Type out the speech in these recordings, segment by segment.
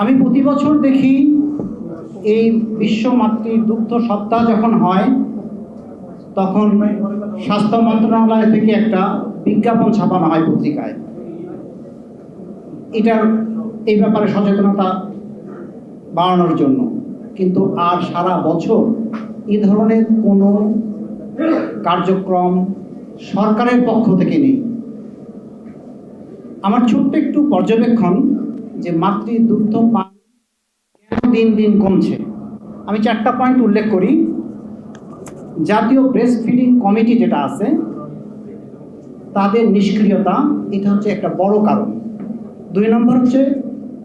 আমি প্রতি বছর দেখি এই বিশ্ব মাতৃ দুগ্ধ সপ্তাহ যখন হয়, তখন স্বাস্থ্য মন্ত্রণালয় থেকে একটা বিজ্ঞাপন ছাপানো হয় পত্রিকায়। এটার এই ব্যাপারে সচেতনতা বাড়ানোর জন্য। কিন্তু আর সারা বছর এ ধরনের কোনো কার্যক্রম সরকারের পক্ষ থেকে নেই। আমার ছোট্ট একটু পর্যবেক্ষণ যে মাতৃ, দুগ্ধ পান কেন দিন দিন কমছে? আমি চারটা পয়েন্ট উল্লেখ করি। জাতীয় ব্রেস্ট ফিডিং কমিটি যেটা আছে, তাদের নিষ্ক্রিয়তা, এটা হচ্ছে একটা বড় কারণ। দুই নম্বর হচ্ছে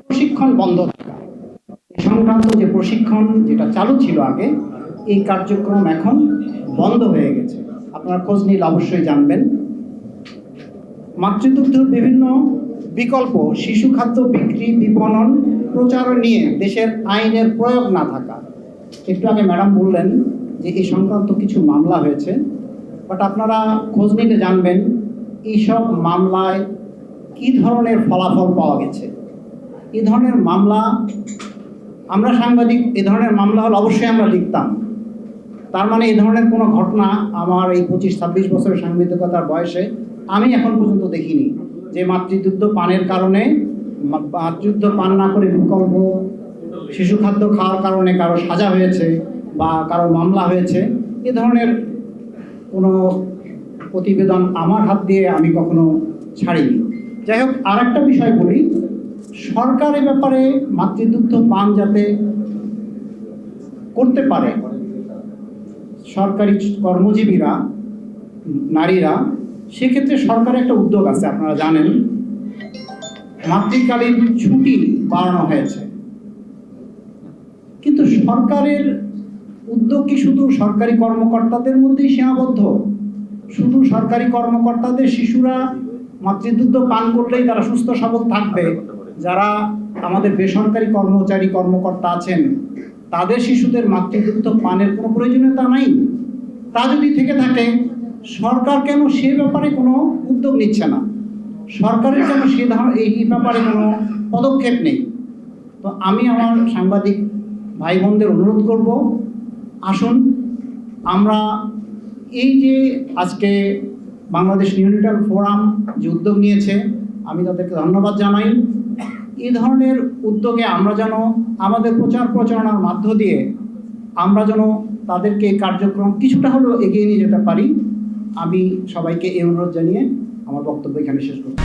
প্রশিক্ষণ বন্ধ থাকা। সংক্রান্ত যে প্রশিক্ষণ যেটা চালু ছিল আগে, এই কার্যক্রম এখন বন্ধ হয়ে গেছে। আপনারা খোঁজ নিলে অবশ্যই জানবেন। মাতৃদুগ্ধ বিভিন্ন বিকল্প শিশু খাদ্য বিক্রি বিপণন প্রচার নিয়ে দেশের আইনের প্রয়োগ না থাকা। একটু আগে ম্যাডাম বললেন যে এই সংক্রান্ত কিছু মামলা হয়েছে বাট আপনারা খোঁজ নিতে জানবেন এইসব মামলায় কী ধরনের ফলাফল পাওয়া গেছে। এ ধরনের মামলা, আমরা সাংবাদিক, এ ধরনের মামলা হলে অবশ্যই আমরা লিখতাম। তার মানে এই ধরনের কোনো ঘটনা আমার এই পঁচিশ ছাব্বিশ বছরের সাংবাদিকতার বয়সে আমি এখন পর্যন্ত দেখিনি। যে মাতৃদুগ্ধ পানের কারণে মাতৃদুগ্ধ পান না করে বিকল্প শিশু খাদ্য খাওয়ার কারণে কারও সাজা হয়েছে বা কারও মামলা হয়েছে, এ ধরনের কোনো প্রতিবেদন আমার হাত দিয়ে আমি কখনো ছাড়িনি। যাই হোক আর একটা বিষয় বলি, সরকার এ ব্যাপারে মাতৃদুগ্ধ পান যাতে করতে পারে, সরকারি কর্মজীবীরা, নারীরা সেক্ষেত্রে সরকারের একটা উদ্যোগ আছে, আপনারা জানেন। মাতৃকালীন ছুটি বাড়ানো হয়েছে। কিন্তু সরকারের উদ্যোগ কি শুধু সরকারি কর্মকর্তাদের মধ্যেই সীমাবদ্ধ? শুধু সরকারি কর্মকর্তাদের শিশুরা মাতৃদুগ্ধ পান করলেই তারা সুস্থ সবল থাকবে? যারা আমাদের বেসরকারি কর্মচারী কর্মকর্তা আছেন, তাদের শিশুদের মাতৃদুগ্ধ পানের কোনো প্রয়োজনীয়তা নাই? তা যদি থেকে থাকে সরকার কেন সে ব্যাপারে কোনো উদ্যোগ নিচ্ছে না? সরকারের কেন সে এই ব্যাপারে কোনো পদক্ষেপ নেই? তো আমি আমার সাংবাদিক ভাই বোনদের অনুরোধ করব, আসুন, আমরা এই যে আজকে বাংলাদেশ নিউনিটাল ফোরাম যে উদ্যোগ নিয়েছে, আমি তাদেরকে ধন্যবাদ জানাই। এই ধরনের উদ্যোগে আমরা যেন আমাদের প্রচার প্রচারণার মাধ্য দিয়ে আমরা যেন তাদেরকে কার্যক্রম কিছুটা হলেও এগিয়ে নিয়ে যেতে পারি। আমি সবাইকে এই অনুরোধ জানিয়ে আমার বক্তব্য এখানে শেষ করছি।